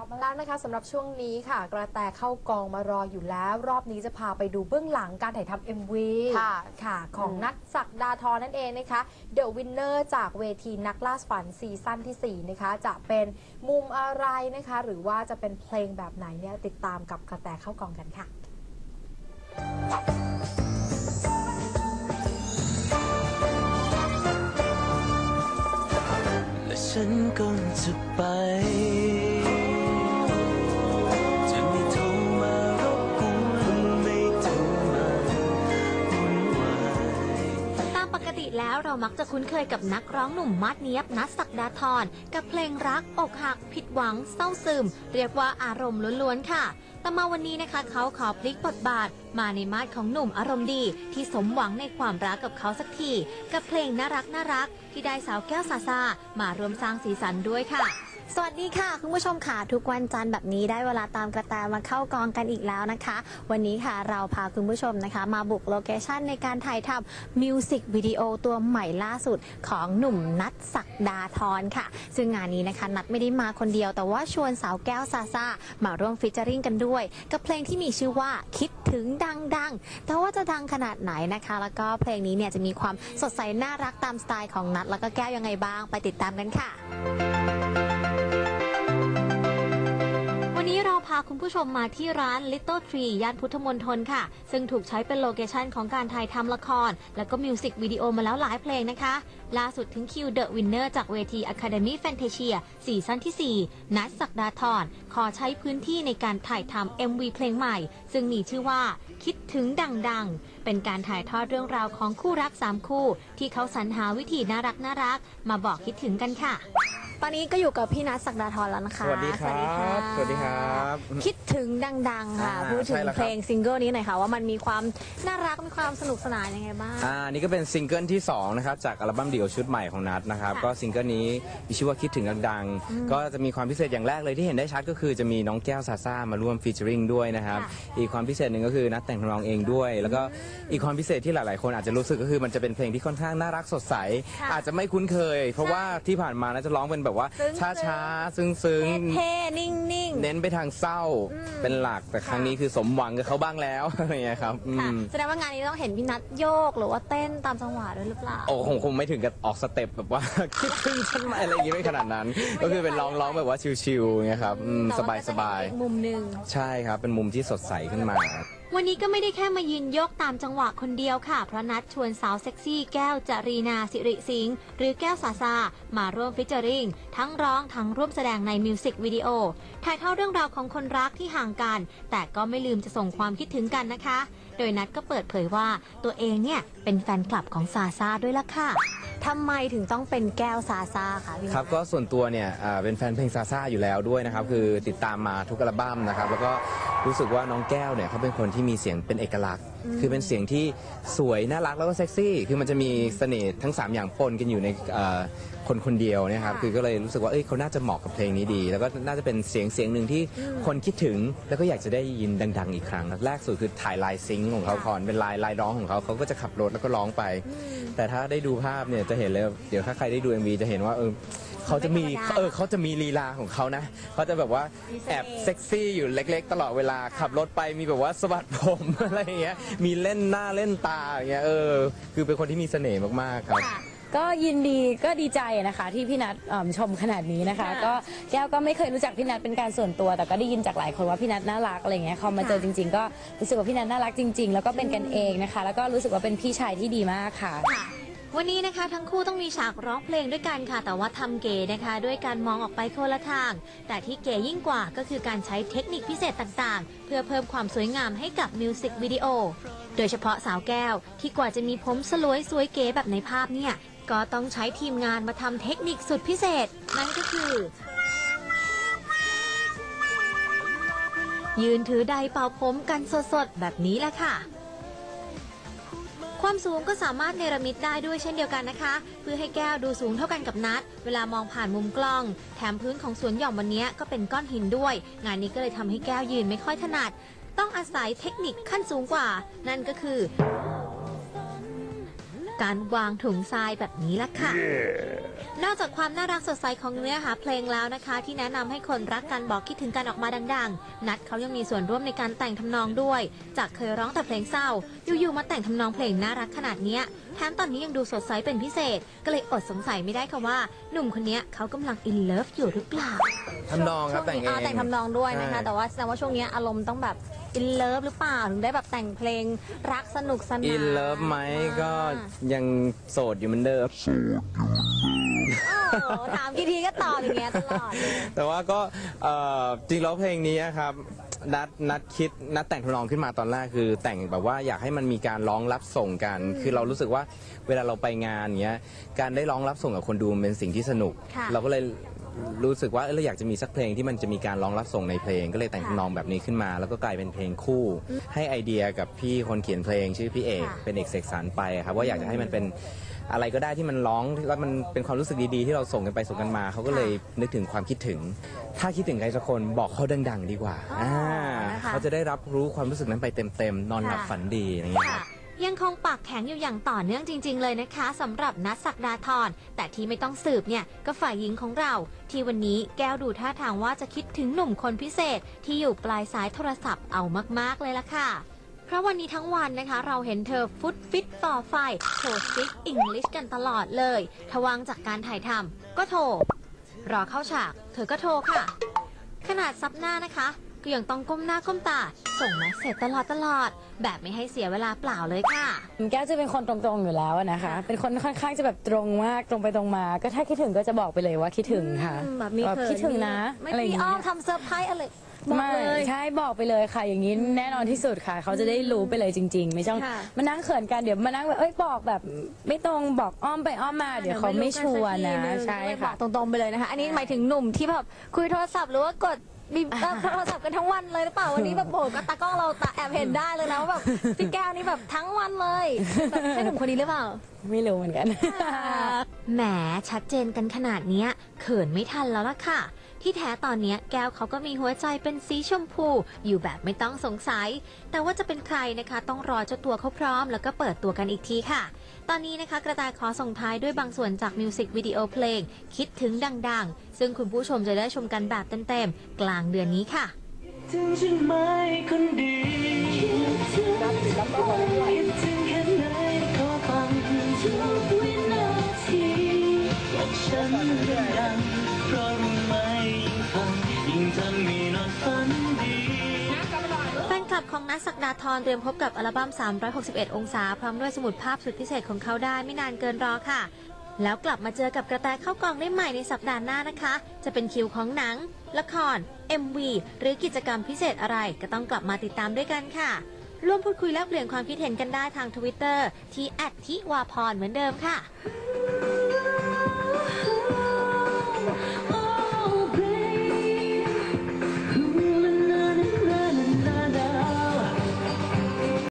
ลับมาแล้วนะคะสำหรับช่วงนี้ค่ะ กระแตเข้ากองมารออยู่แล้ว รอบนี้จะพาไปดูเบื้องหลังการถ่ายทำ MV ค่ะค่ะ ของนัทศักดาทรนั่นเองนะคะ The Winner จากเวทีนักล่าฝันซีซั่นที่ 4 นะคะ จะเป็นมุมอะไรนะคะ หรือว่าจะเป็นเพลงแบบไหนเนี่ยติดตามกับกระแตเข้ากองกันค่ะและฉันก็จะไป แล้วเรามักจะคุ้นเคยกับนักร้องหนุ่มมาดเนียบนัทศักดาธรกับเพลงรักอกหัก ผิดหวัง เศร้าซึม เรียกว่าอารมณ์ล้วนๆค่ะ แต่มาวันนี้นะคะ เขาขอพลิกบทบาท มาในมาดของหนุ่มอารมณ์ดี ที่สมหวังในความรักกับเขาสักที กับเพลงน่ารักน่ารักที่ได้สาวแก้วซาซามาร่วมสร้างสีสันด้วยค่ะ สวัสดีค่ะ คุณผู้ชมค่ะ ทุกวันจันทร์แบบนี้ได้เวลาตามกระแตมาเข้ากองกันอีกแล้วนะคะ วันนี้ค่ะเราพาคุณผู้ชมนะคะ มาบุกโลเคชันในการถ่ายทำมิวสิกวิดีโอตัวใหม่ล่าสุดของหนุ่มนัทศักดาธรค่ะ ซึ่งงานนี้นะคะ นัทไม่ได้มาคนเดียวแต่ว่าชวนสาวแก้วซาซามาร่วมฟิชเจอริงกันด้วย กับเพลงที่มีชื่อว่าคิดถึงดังดังๆ แต่ว่าจะดังขนาดไหนนะคะ แล้วก็เพลงนี้เนี่ยจะมีความสดใสน่ารักตามสไตล์ของนัทแล้วก็แก้วยังไงบ้าง ไปติดตามกันค่ะ คุณผู้ชมมาที่ร้าน Little Tree ย่านพุทธมณฑลค่ะ ซึ่งถูกใช้เป็นโลเคชันของการถ่ายทำละคร แล้วก็มิวสิกวิดีโอมาแล้วหลายเพลงนะคะ ล่าสุดถึงคิวเดอะวินเนอร์จากเวที Academy Fantasia ซีซั่นที่ 4 นัทศักดาธรขอใช้พื้นที่ในการถ่ายทำ MV เพลงใหม่ ซึ่งมีชื่อว่าคิดถึงดังๆ เป็นการถ่ายทอดเรื่องราวของคู่รัก3คู่ ที่เขาสรรหาวิธีน่ารักน่ารักๆมาบอกคิดถึงกันค่ะ ตอนนี้ก็อยู่กับพี่นัทศักดาธรแล้วนะคะสวัสดีครับสวัสดีครับคิดถึงดังๆค่ะอ่าพูดถึใช่งแล้วครับ เพลงซิงเกิลนี้หน่อยค่ะว่ามันมีความน่ารักมีความสนุกสนานยังไงบ้าง อ่านี่ก็เป็นซิงเกิลที่2นะครับจากอัลบั้มเดี่ยวชุดใหม่ของนัทนะครับค่ะก็ซิงเกิลนี้มีชื่อว่าคิดถึงดังๆ ก็จะมีความพิเศษอย่างแรกเลยที่เห็นได้ชัดก็คือจะมีน้องแก้วซาซ่ามาร่วมฟีเจอริงด้วยนะครับอีกความพิเศษหนึ่งก็คือนัทแต่งทำนองเองด้วย แล้วก็อีกความพิเศษที่หลายๆ คนอาจจะรู้สึกก็คือมันจะเป็นเพลงที่ค่อนข้างน่ารักสดใสอาจจะไม่คุ้นเคย เพราะว่าที่ผ่านมาน่าจะร้องเป็นแบบว่าซึ้งๆช้าๆ ซึ้งๆ เท่ๆนิ่งเน้นไปทางเศร้าเป็นหลักแต่ครั้งนี้คือสมหวังกับเขาบ้างแล้ว อะไรอย่างเงี้ยครับอืๆค่ะมแสดงว่างานนี้ต้องเห็นพี่นัทโยกหรือว่าเต้นตามจังหวะด้วยหรือเปล่า โอ้คงคงไม่ถึงกับออกสเต็ปแบบว่า คิดถึงฉันไหมอะไรอย่างงี้ไม่ขนาดนั้น ก็คือเป็นร้องร้องแบบว่าชิลๆอย่างเงี้ยครับอืมแต่สว่บายก็สจะบายเห็นอีกมุมหนึ่งใช่ครับ เป็นมุมที่สดใสขึ้นมา วันนี้ก็ไม่ได้แค่มายืนยกตามจังหวะคนเดียวค่ะ เพราะนัดชวนสาวเซ็กซี่แก้วจรีนาสิริสิงห์หรือแก้วสาซามาร่วมฟิชเจอริงทั้งร้องทั้งร่วมแสดงในมิวสิกวิดีโอถ่ายทอดเรื่องราวของคนรักที่ห่างกัน แต่ก็ไม่ลืมจะส่งความคิดถึงกันนะคะ โดยนัดก็เปิดเผยว่าตัวเองเนี่ยเป็นแฟนคลับของซาซาด้วยล่ะค่ะทำไมถึงต้องเป็นแก้วซาซาคะพี่ครับ ก็ส่วนตัวเนี่ยเป็นแฟนเพลงซาซาอยู่แล้วด้วยนะครับ คือติดตามมาทุกอัลบั้มนะครับ แล้วก็ รู้สึกว่าน้องแก้วเนี่ยเขาเป็นคนที่มีเสียงเป็นเอกลักษณ์ คือเป็นเสียงที่สวยน่ารักแล้วก็เซ็กซี่คือมันจะมีเสน่ห์ทั้ง 3 อย่างปนกันอยู่ในเอ่อคนคนเดียวเนะครับคือก็เลยรู้สึกว่าเอ้ยเขาน่าจะเหมาะกับเพลงนี้ดี แล้วก็น่าจะเป็นเสียงเสียงหนึ่งที่คนคิดถึงแล้วก็อยากจะได้ยินดัง ๆ อีกครั้งแรกสุดคือถ่ายลายซิงค์ของเขาก่อนเป็นลายลายร้องของเขาเขาก็จะขับรถแล้วก็ร้องไป แต่ถ้าได้ดูภาพเนี่ยจะเห็นเลยเดี๋ยวถ้าใครได้ดู MV จะเห็นว่าเออเขาจะมีไม่ธรรมดาเออเขาจะมีลีลาของเขานะเขาจะแบบว่ามีเสน่ห์ แอบเซ็กซี่อยู่เล็ก ๆ ตลอดเวลาขับรถไปมีแบบว่าสะบัดผม อะไรอย่างเงี้ยมีเล่นหน้าเล่นตาอย่างเงี้ยเออ คือเป็นคนที่มีเสน่ห์มากๆครับก็ยินดีก็ดีใจนะคะ ที่พี่นัทเอิ่มชมขนาดนี้นะคะก็แก้วก็ไม่เคยรู้จักพี่นัทเป็นการส่วนตัว แต่ก็ได้ยินจากหลายคนว่าพี่นัทน่ารักอะไรเงี้ยพอมาเจอจริง ๆ ก็รู้สึกว่าพี่นัทน่ารักจริง ๆ แล้วก็เป็นกันเองนะคะ แล้วก็รู้สึกว่าเป็นพี่ชายที่ดีมากค่ะ วันนี้นะคะทั้งคู่ต้องมีฉากร้องเพลงด้วยกันค่ะ แต่ว่าทำเก๋นะคะ ด้วยการมองออกไปคนละทาง แต่ที่เก๋ยิ่งกว่าก็คือการใช้เทคนิคพิเศษต่างๆ เพื่อเพิ่มความสวยงามให้กับมิวสิกวิดีโอ โดยเฉพาะสาวแก้ว ที่กว่าจะมีผมสลวยสวยเก๋แบบในภาพเนี่ย ก็ต้องใช้ทีมงานมาทำเทคนิคสุดพิเศษ นั่นก็คือ ยืนถือไดร์เป่าผมกันสดๆแบบนี้แหละค่ะ ความสูงก็สามารถเนรมิตได้ด้วยเช่นเดียวกันนะคะ เพื่อให้แก้วดูสูงเท่ากันกับนัด เวลามองผ่านมุมกล้อง แถมพื้นของสวนหย่อมวันนี้ก็เป็นก้อนหินด้วย งานนี้ก็เลยทำให้แก้วยืนไม่ค่อยถนัด ต้องอาศัยเทคนิคขั้นสูงกว่า นั่นก็คือ การวางถุงทรายแบบนี้ละค่ะ นอกจากความน่ารักสดใสของเนื้อหาเพลงแล้วนะคะ ที่แนะนำให้คนรักกันบอกคิดถึงกันออกมาดัง ๆ นัดเขายังมีส่วนร่วมในการแต่งทำนองด้วย จากเคยร้องแต่เพลงเศร้า อยู่ๆมาแต่งทำนองเพลงน่ารักขนาดเนี้ยแถมตอนนี้ยังดูสดใสเป็นพิเศษ ก็เลยอดสงสัยไม่ได้ค่ะว่า หนุ่มคนเนี้ยเขากำลังอินเลิฟอยู่หรือเปล่าทำนองครับแต่งเองาแต่งทำนองด้วยนะคะใช่แต่ว่าแสดงว่าช่วงนี้อารมณ์ต้องแบบ อินเลิฟหรือเปล่าถึงได้แบบแต่งเพลงรักสนุกสนานอินเลิฟไหมก็ยังโสดอยู่เหมือนเดิม โอ้โหถามกี่ทีก็ตอบอย่างเงี้ยตลอดเลย แต่ว่าก็เอ่อจริงแล้วเพลงนี้ครับนัดนัดคิดนัดแต่งทำนองขึ้นมาตอนแรกคือ แต่งแบบว่าอยากให้มันมีการร้องรับส่งกัน คือเรารู้สึกว่าเวลาเราไปงานเงี้ยการได้ร้องรับส่งกับคนดูมันเป็นสิ่งที่สนุก ค่ะ เราก็เลย รู้สึกว่าเออเราอยากจะมีสักเพลงที่มันจะมีการร้องรับส่งในเพลง ก็เลยแต่งทำนองแบบนี้ขึ้นมา แล้วก็กลายเป็นเพลงคู่ ให้ไอเดียกับพี่คนเขียนเพลงชื่อพี่เอกค่ะเป็นเอกเสกสรรไปครับว่าอยากจะให้มันเป็นอะไรก็ได้ที่มันร้องแล้วมันเป็นความรู้สึกดีๆที่เราส่งกันไปส่งกันมาเขาก็เลยนึกถึงความคิดถึง ถ้าคิดถึงใครสักคนบอกเขาดัง ๆ ดีกว่าอ๋ออ่นะคะ เขาจะได้รับรู้ความรู้สึกนั้นไปเต็มๆนอนหลับค่ะฝันดีอย่างเงี้ยครับ ยังคงปากแข็งอยู่อย่างต่อเนื่องจริง ๆ เลยนะคะสำหรับนัทศักดาธรแต่ที่ไม่ต้องสืบเนี่ยก็ฝ่ายหญิงของเรา ที่วันนี้แก้วดูท่าทางว่าจะคิดถึงหนุ่มคนพิเศษ ที่อยู่ปลายสายโทรศัพท์เอามากๆเลยล่ะค่ะเพราะวันนี้ทั้งวันนะคะ เราเห็นเธอฟุตฟิตต่อไฟโทรสปิกอังกฤษกันตลอดเลยทวางจากการถ่ายทำก็โทร รอเข้าฉาก เธอก็โทรค่ะ ขนาดซับหน้านะคะ ก็ยังต้องก้มหน้าก้มตา ส่งมาเสร็จตลอดตลอด แบบไม่ให้เสียเวลาเปล่าเลยค่ะ แก้วจะเป็นคนตรงๆอยู่แล้วอะนะคะ เป็นคนค่อนข้างจะแบบตรงมากตรงไปตรงมา ก็ถ้าคิดถึงก็จะบอกไปเลยว่าคิดถึงค่ะอืมแบบมีแบบเขินคิดถึงนะไม่อะไรอย่างมีอ้อเงี้มยทำเซอร์ไพรส์อะไรบอกไม่เลย ใช่บอกไปเลยค่ะ อย่างนี้แน่นอนที่สุดค่ะ เขาจะได้รู้ไปเลยจริง ๆ ไม่ต้องค่ะ มานั่งเขินกันเดี๋ยวมานั่งแบบเอ้ยบอกแบบ ไม่ตรงบอกอ้อมไปอ้อมมา เดี๋ยวเขาไม่ชัวร์นะ ใช่บค่ะอกตรงๆไปเลยนะคะ อันนี้หมายถึงหนุ่มที่แบบคุยโทรศัพท์หรือว่ากด มีเอ่อโทรศัพท์กันทั้งวันเลยหรือเปล่าวันนี้แบบโบก็ตากล้องเราตาแอบเห็นได้เลยนะว่าแบบพี่แก้วนี่แบบทั้งวันเลยแบบใช่หนุ่มคนนี้หรือเปล่า ไม่รู้เหมือนกัน แหมชัดเจนกันขนาดเนี้ยเขินไม่ทันแล้วล่ะค่ะ ที่แท้ตอนเนี้ยแก้วเขาก็มีหัวใจเป็นสีชมพู อยู่แบบไม่ต้องสงสัย แต่ว่าจะเป็นใครนะคะ ต้องรอเจ้าตัวเขาพร้อม แล้วก็เปิดตัวกันอีกทีค่ะ ตอนนี้นะคะกระต่ายขอส่งท้ายด้วยบางส่วนจากมิวสิกวิดีโอเพลง คิดถึงดังๆ ซึ่งคุณผู้ชมจะได้ชมกันแบบเต็มๆ กลางเดือนนี้ค่ะ ถึงฉันไหมคนดี นัทศักดาธรเตรียมพบกับอัลบั้ม 361 องศา พร้อมด้วยสมุดภาพสุดพิเศษของเขาได้ไม่นานเกินรอค่ะ แล้วกลับมาเจอกับกระแตเข้ากองได้ใหม่ในสัปดาห์หน้านะคะ จะเป็นคิวของหนัง ละคร MV หรือกิจกรรมพิเศษอะไรก็ต้องกลับมาติดตามด้วยกันค่ะ ร่วมพูดคุยแลกเปลี่ยนความคิดเห็นกันได้ทางทวิตเตอร์ที่ทิวาพรเหมือนเดิมค่ะ